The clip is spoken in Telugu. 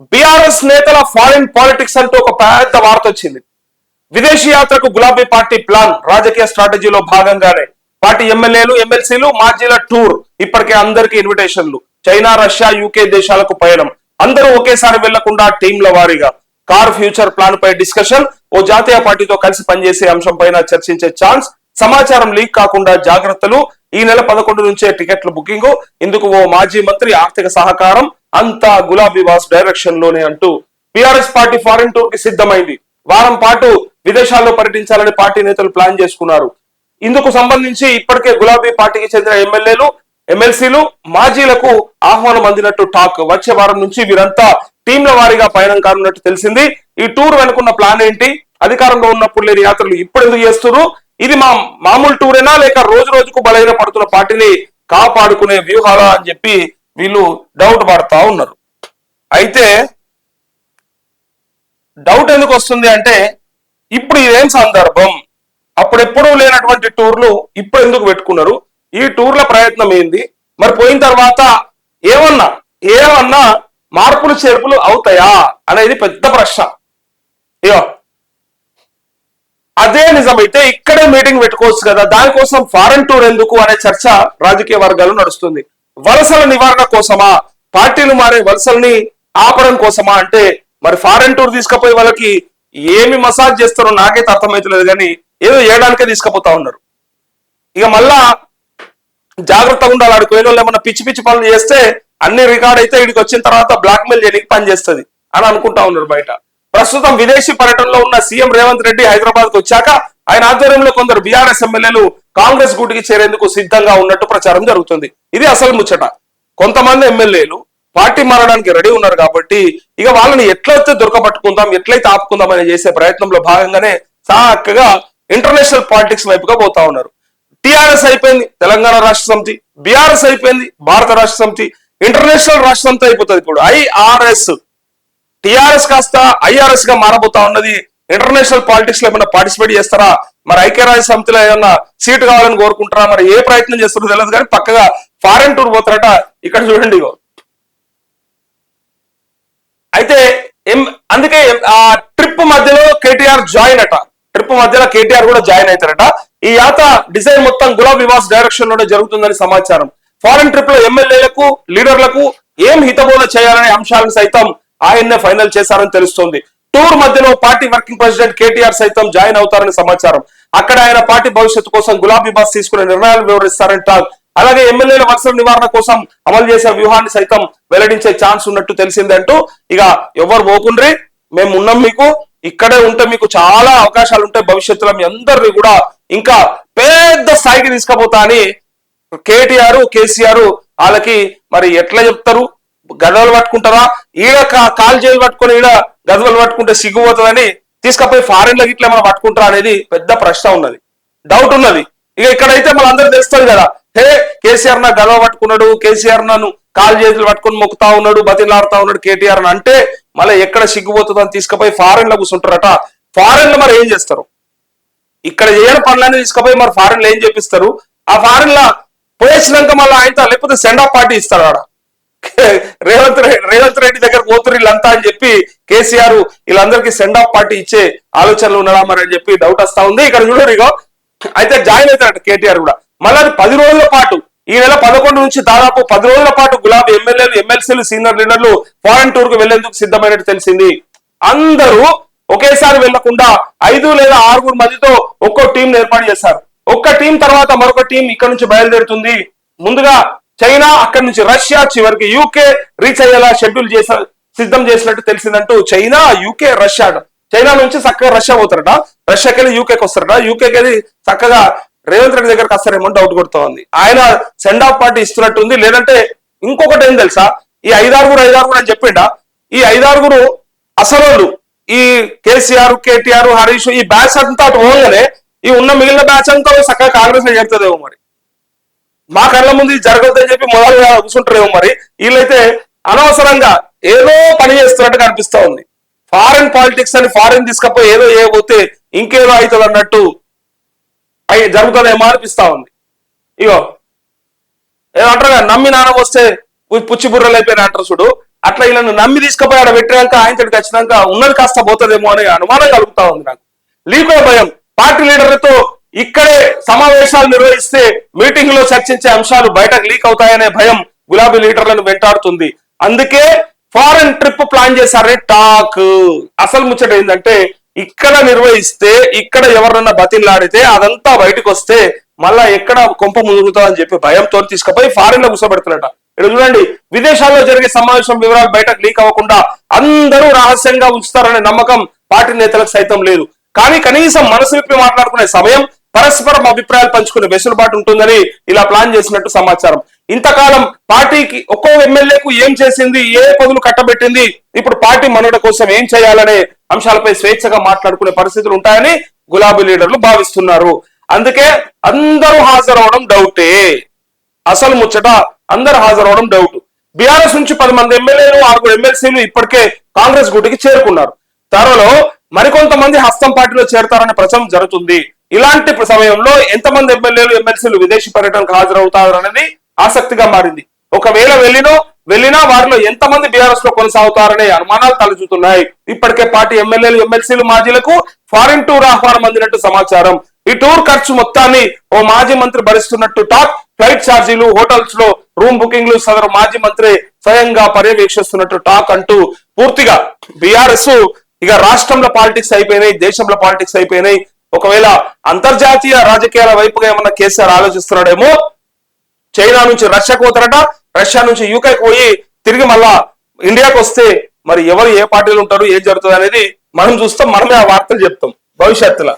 బీఆర్ఎస్ నేతల ఫారిన్ పాలిటిక్స్ అంటూ ఒక పెద్ద వార్త వచ్చింది. విదేశీ యాత్రకు గులాబీ పార్టీ ప్లాన్ రాజకీయ స్ట్రాటజీలో భాగంగానే. పార్టీ ఎమ్మెల్యేలు ఎమ్మెల్సీలు మాజీల టూర్. ఇప్పటికే అందరికీ ఇన్విటేషన్లు. చైనా రష్యా యూకే దేశాలకు పయనం. అందరూ ఒకేసారి వెళ్ళకుండా టీంల వారీగా. కార్ ఫ్యూచర్ ప్లాన్ పై డిస్కషన్. ఓ జాతీయ పార్టీతో కలిసి పనిచేసే అంశం పైన చర్చించే ఛాన్స్. సమాచారం లీక్ కాకుండా జాగ్రత్తలు. ఈ నెల పదకొండు నుంచే టికెట్ల బుకింగ్. ఇందుకు ఓ మాజీ మంత్రి ఆర్థిక సహకారం. అంతా గులాబీ వాస్ డైరెక్షన్లోనే అంటూ పిఆర్ఎస్ పార్టీ ఫారిన్ టూర్కి సిద్ధమైంది. వారం పాటు విదేశాల్లో పర్యటించాలని పార్టీ నేతలు ప్లాన్ చేసుకున్నారు. ఇందుకు సంబంధించి ఇప్పటికే గులాబీ పార్టీకి చెందిన ఎమ్మెల్యేలు ఎమ్మెల్సీలు మాజీలకు ఆహ్వానం అందినట్టు టాక్. వచ్చే వారం నుంచి వీరంతా టీంల వారీగా పయనం కానున్నట్టు తెలిసింది. ఈ టూర్ వెనుకున్న ప్లాన్ ఏంటి? అధికారంలో ఉన్నప్పుడు లేని యాత్రలు ఇప్పుడు ఎందుకు చేస్తున్నారు? ఇది మా మామూలు టూరేనా లేక రోజు రోజుకు బలహీన పడుతున్న పార్టీని కాపాడుకునే వ్యూహాలా అని చెప్పి వీళ్ళు డౌట్ పడతా ఉన్నారు. అయితే డౌట్ ఎందుకు వస్తుంది అంటే ఇప్పుడు ఇదేం సందర్భం? అప్పుడెప్పుడు లేనటువంటి టూర్లు ఇప్పుడు ఎందుకు పెట్టుకున్నారు? ఈ టూర్ల ప్రయత్నం ఏంది? మరి పోయిన తర్వాత ఏమన్నా ఏమన్నా మార్పులు చేర్పులు అవుతాయా అనేది పెద్ద ప్రశ్న. అయ్యో అదే నిజమైతే ఇక్కడే మీటింగ్ పెట్టుకోవచ్చు కదా. దానికోసం ఫారెన్ టూర్ ఎందుకు అనే చర్చ రాజకీయ వర్గాలు నడుస్తుంది. వలసల నివారణ కోసమా? పార్టీలు మారే వలసల్ని ఆపడం కోసమా? అంటే మరి ఫారెన్ టూర్ తీసుకుపోయి వాళ్ళకి ఏమి మసాజ్ చేస్తారో నాకైతే అర్థమవుతలేదు కానీ ఏదో ఏడానికే తీసుకుపోతా ఉన్నారు. ఇక మళ్ళా జాగ్రత్తగా ఉండాలి ఆడికి. పోయిన వాళ్ళు ఏమన్నా పిచ్చి పిచ్చి పనులు చేస్తే అన్ని రికార్డ్ అయితే ఇక్కడికి వచ్చిన తర్వాత బ్లాక్మెయిల్ చేయడానికి పని చేస్తుంది అని అనుకుంటా ఉన్నారు బయట. ప్రస్తుతం విదేశీ పర్యటనలో ఉన్న సీఎం రేవంత్ రెడ్డి హైదరాబాద్కు వచ్చాక ఆయన ఆధ్వర్యంలో కొందరు బీఆర్ఎస్ ఎమ్మెల్యేలు కాంగ్రెస్ గూటికి చేరేందుకు సిద్ధంగా ఉన్నట్టు ప్రచారం జరుగుతుంది. ఇది అసలు ముచ్చట. కొంతమంది ఎమ్మెల్యేలు పార్టీ మారడానికి రెడీ ఉన్నారు కాబట్టి ఇక వాళ్ళని ఎట్లయితే దొరకబట్టుకుందాం ఎట్లయితే ఆపుకుందాం అని చేసే ప్రయత్నంలో భాగంగానే చక్కగా ఇంటర్నేషనల్ పాలిటిక్స్ వైపుగా పోతా ఉన్నారు. టిఆర్ఎస్ అయిపోయింది తెలంగాణ రాష్ట్ర సమితి బీఆర్ఎస్ అయిపోయింది భారత రాష్ట్ర సమితి ఇంటర్నేషనల్ రాష్ట్ర సమితి అయిపోతుంది ఇప్పుడు. ఐఆర్ఎస్ టిఆర్ఎస్ కాస్త ఐఆర్ఎస్గా మారబోతా ఉన్నది. ఇంటర్నేషనల్ పాలిటిక్స్లో ఏమైనా పార్టిసిపేట్ చేస్తారా? మరి ఐక్యరాజ్య సమితిలో ఏమన్నా సీటు కావాలని కోరుకుంటారా? మరి ఏ ప్రయత్నం చేస్తారో తెలియదు కానీ పక్కగా ఫారెన్ టూర్ పోతారట. ఇక్కడ చూడండి ఇగో. అయితే అందుకే ఆ ట్రిప్ మధ్యలో కేటీఆర్ జాయిన్ అట. ట్రిప్ మధ్యలో కేటీఆర్ కూడా జాయిన్ అవుతారట. ఈ యాత డిజైన్ మొత్తం గులాబ్ వివాస్ డైరెక్షన్లోనే జరుగుతుందని సమాచారం. ఫారెన్ ట్రిప్లో ఎమ్మెల్యేలకు లీడర్లకు ఏం హితబోధ చేయాలనే అంశాలను సైతం ఆయన్నే ఫైనల్ చేశారని తెలుస్తోంది. టూర్ మధ్యలో పార్టీ వర్కింగ్ ప్రెసిడెంట్ కేటీఆర్ సైతం జాయిన్ అవుతారని సమాచారం. అక్కడ ఆయన పార్టీ భవిష్యత్తు కోసం గులాబీ బాస్ తీసుకునే నిర్ణయాలు వివరిస్తారని టాక్. అలాగే ఎమ్మెల్యేల వర్షం నివారణ కోసం అమలు చేసే వ్యూహాన్ని సైతం వెల్లడించే ఛాన్స్ ఉన్నట్టు తెలిసిందంటూ ఇక ఎవరు పోకుండ్రి మేము ఉన్నాం మీకు ఇక్కడే ఉంటే మీకు చాలా అవకాశాలు ఉంటాయి భవిష్యత్తులో మీ అందరినీ కూడా ఇంకా పెద్ద స్థాయికి తీసుకుపోతా అని కేటీఆర్ కేసీఆర్ వాళ్ళకి మరి ఎట్లా చెప్తారు? గదవలు పట్టుకుంటారా? ఈడ కా- కాలు చేతులు పట్టుకొని ఈడ గదవలు పట్టుకుంటే సిగ్గుపోతుందని తీసుకపోయి ఫారెన్లో ఇట్లా మనం పట్టుకుంటారా అనేది పెద్ద ప్రశ్న ఉన్నది. డౌట్ ఉన్నది. ఇక ఇక్కడైతే మన అందరూ తెలుస్తుంది కదా. హే కేసీఆర్ నా గదవ పట్టుకున్నాడు కేసీఆర్ నన్ను కాలు చేతులు పట్టుకొని మొక్కుతా ఉన్నాడు బతిలాడుతా ఉన్నాడు కేటీఆర్ అని అంటే మళ్ళీ ఎక్కడ సిగ్గుపోతుందని తీసుకుపోయి ఫారెన్లో కూర్చుంటారట. ఫారెన్లో మరి ఏం చేస్తారు? ఇక్కడ చేయని పనులన్నీ తీసుకుపోయి మరి ఫారెన్లో ఏం చేపిస్తారు? ఆ ఫారెన్లో పోయేసినాక మళ్ళీ ఆయనతో లేకపోతే సెండ్ ఆఫ్ పార్టీ ఇస్తారు ఆడ రేవంత్ రెడ్డి రేవంత్ రెడ్డి దగ్గర పోతురు వీళ్ళంతా అని చెప్పి కేసీఆర్ వీళ్ళందరికీ సెండ్ ఆఫ్ పార్టీ ఇచ్చే ఆలోచనలు ఉన్నారా మరి అని చెప్పి డౌట్ వస్తా ఉంది. ఇక్కడ చూడండి ఇగో అయితే జాయిన్ అవుతారట కేటీఆర్ కూడా. మళ్ళీ పది రోజుల పాటు ఈ నెల పదకొండు నుంచి దాదాపు పది రోజుల పాటు గులాబీ ఎమ్మెల్యేలు ఎమ్మెల్సీలు సీనియర్ లీడర్లు ఫారెన్ టూర్కు వెళ్ళేందుకు సిద్ధమైనట్టు తెలిసింది. అందరూ ఒకేసారి వెళ్ళకుండా ఐదు లేదా ఆరుగురు మందితో ఒక్కో టీం ఏర్పాటు చేశారు. ఒక్క టీం తర్వాత మరొక టీం ఇక్కడ నుంచి బయలుదేరుతుంది. ముందుగా చైనా అక్కడి నుంచి రష్యా చివరికి యూకే రీచ్ అయ్యేలా షెడ్యూల్ చేసిన సిద్ధం చేసినట్టు తెలిసిందంటూ చైనా యూకే రష్యా. చైనా నుంచి చక్కగా రష్యా పోతారట. రష్యాకి వెళ్ళి యూకేకి వస్తారట. యూకేకి వెళ్ళి చక్కగా రేవంత్ రెడ్డి దగ్గరకు వస్తారేమో డౌట్ కొడుతూ ఉంది. ఆయన సెండ్ ఆఫ్ పార్టీ ఇస్తున్నట్టుంది. లేదంటే ఇంకొకటి ఏం తెలుసా? ఈ ఐదారుగురు ఐదారుగురు అని చెప్పిండా? ఈ ఐదారుగురు అసలు ఈ కేసీఆర్ కేటీఆర్ హరీష్ ఈ బ్యాచ్ అంతా అటు పోగానే ఈ ఉన్న మిగిలిన బ్యాచ్ అంతా చక్కగా కాంగ్రెస్లో చేరుతుందేమో మరి. మా కళ్ళ ముందు జరగద్దని చెప్పి మొదలుగా కూర్చుంటారేమో మరి. వీళ్ళైతే అనవసరంగా ఏదో పని చేస్తున్నట్టు కనిపిస్తా ఉంది. ఫారెన్ పాలిటిక్స్ అని ఫారెన్ తీసుకపోయి ఏదో చేయబోతే ఇంకేదో అవుతుంది అన్నట్టు జరుగుతుందేమో అనిపిస్తా ఉంది. ఇగో ఏమంటారు నమ్మి నాన్న వస్తే పుచ్చి బుర్రలు అయిపోయిన అంటారు చూడు. అట్లా వీళ్ళని నమ్మి తీసుకుపోయి ఆడ పెట్టినాక ఆయన ఖచ్చితంగా ఉన్నది కాస్త పోతుందేమో అనే అనుమానం కలుగుతా ఉంది నాకు. లీకో భయం. పార్టీ లీడర్లతో ఇక్కడే సమావేశాలు నిర్వహిస్తే మీటింగ్లో చర్చించే అంశాలు బయటకు లీక్ అవుతాయనే భయం గులాబీ లీడర్లను వెంటాడుతుంది. అందుకే ఫారెన్ ట్రిప్ ప్లాన్ చేశారని టాక్. అసలు ముచ్చట ఏంటంటే ఇక్కడ నిర్వహిస్తే ఇక్కడ ఎవరన్నా బతిల్లాడితే అదంతా బయటకు వస్తే మళ్ళా ఎక్కడ కొంప ముదురుతుందని చెప్పి భయంతో తీసుకుపోయి ఫారెన్లో కూర్చోబెడుతున్నట ఇక్కడ చూడండి విదేశాల్లో జరిగే సమావేశం వివరాలు బయటకు లీక్ అవ్వకుండా అందరూ రహస్యంగా ఉంచుతారనే నమ్మకం పార్టీ నేతలకు సైతం లేదు. కానీ కనీసం మనసు విప్పి మాట్లాడుకునే సమయం పరస్పరం అభిప్రాయాలు పంచుకునే వెసులుబాటు ఉంటుందని ఇలా ప్లాన్ చేసినట్టు సమాచారం. ఇంతకాలం పార్టీకి ఒక్కో ఎమ్మెల్యేకు ఏం చేసింది ఏ పదులు కట్టబెట్టింది ఇప్పుడు పార్టీ మనుగడ కోసం ఏం చేయాలనే అంశాలపై స్వేచ్ఛగా మాట్లాడుకునే పరిస్థితులు ఉంటాయని గులాబీ లీడర్లు భావిస్తున్నారు. అందుకే అందరూ హాజరవడం డౌటే అసలు ముచ్చట అందరు హాజరవడం డౌట్ బీఆర్ఎస్ నుంచి పది మంది ఎమ్మెల్యేలు ఆరుగురు ఎమ్మెల్సీలు ఇప్పటికే కాంగ్రెస్ గుడికి చేరుకున్నారు. త్వరలో మరికొంతమంది హస్తం పార్టీలో చేరతారనే ప్రచారం జరుగుతుంది. ఇలాంటి సమయంలో ఎంతమంది ఎమ్మెల్యేలు ఎమ్మెల్సీలు విదేశీ పర్యటనకు హాజరవుతారనేది ఆసక్తిగా మారింది. ఒకవేళ వెళ్ళినో వెళ్ళినా వారిలో ఎంతమంది బీఆర్ఎస్లో కొనసాగుతారనే అనుమానాలు తలచుతున్నాయి. ఇప్పటికే పార్టీ ఎమ్మెల్యేలు ఎమ్మెల్సీలు మాజీలకు ఫారిన్ టూర్ ఆహ్వానం అందినట్టు సమాచారం. ఈ టూర్ ఖర్చు మొత్తాన్ని ఓ మాజీ మంత్రి భరిస్తున్నట్టు టాక్. ఫ్లైట్ ఛార్జీలు హోటల్స్లో రూమ్ బుకింగ్లు సదరు మాజీ మంత్రి స్వయంగా పర్యవేక్షిస్తున్నట్టు టాక్ అంటూ పూర్తిగా బీఆర్ఎస్ ఇక రాష్ట్రంలో పాలిటిక్స్ అయిపోయినాయి దేశంలో పాలిటిక్స్ అయిపోయినాయి. ఒకవేళ అంతర్జాతీయ రాజకీయాల వైపుగా ఏమన్నా కేసీఆర్ ఆలోచిస్తున్నాడేమో చైనా నుంచి రష్యాకు పోతారట రష్యా నుంచి యూకేకి పోయి తిరిగి మళ్ళా ఇండియాకి వస్తే మరి ఎవరు ఏ పార్టీలు ఉంటారు ఏం జరుగుతుంది అనేది మనం చూస్తాం మనమే ఆ వార్తలు చెప్తాం. భవిష్యత్తులో.